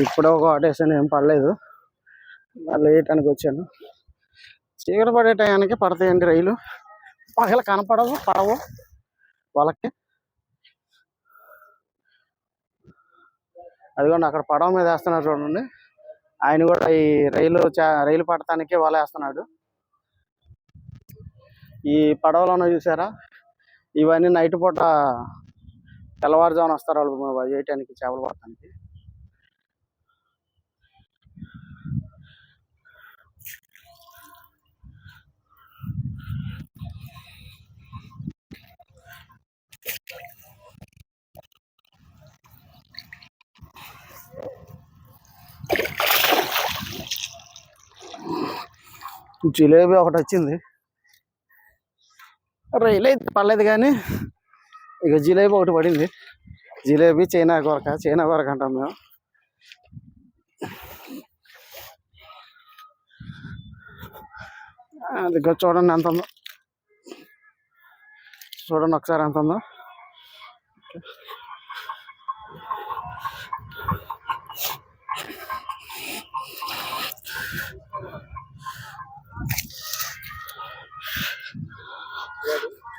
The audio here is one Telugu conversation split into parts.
ఇప్పుడు ఒక ఆటేసాను ఏం పడలేదు. మళ్ళీ వేయటానికి వచ్చాను. చీకటి పడే టయానికి పడతాయండి రైలు. పగల కనపడవు పడవు వాళ్ళకి. అదిగోండి అక్కడ పడవ మీద వేస్తున్నారు చూడండి. ఆయన కూడా ఈ రైలు చా- రైలు పడటానికి వల వేస్తున్నాడు. ఈ పడవలోనే చూసారా? ఇవన్నీ నైట్ పూట తెల్లవారుజామున వస్తారు వాళ్ళు చేయటానికి చేపలు పడటానికి జిలేబీ ఒకటి వచ్చింది. రైలు అయితే పర్లేదు కానీ ఇక జిలేబీ ఒకటి పడింది. జిలేబీ చైనా కొరక చైనా కొరక అంటాం మేము. అది చూడండి ఎంత ఉందో. చూడండి ఒకసారి ఎంత ఉందో.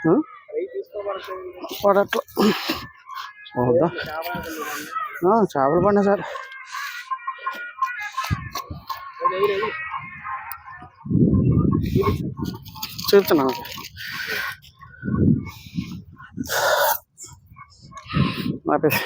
ఆ? పడట్ల. వద్దా చేపలు పడినా సార్. చూస్తున్నాను ఆపేసి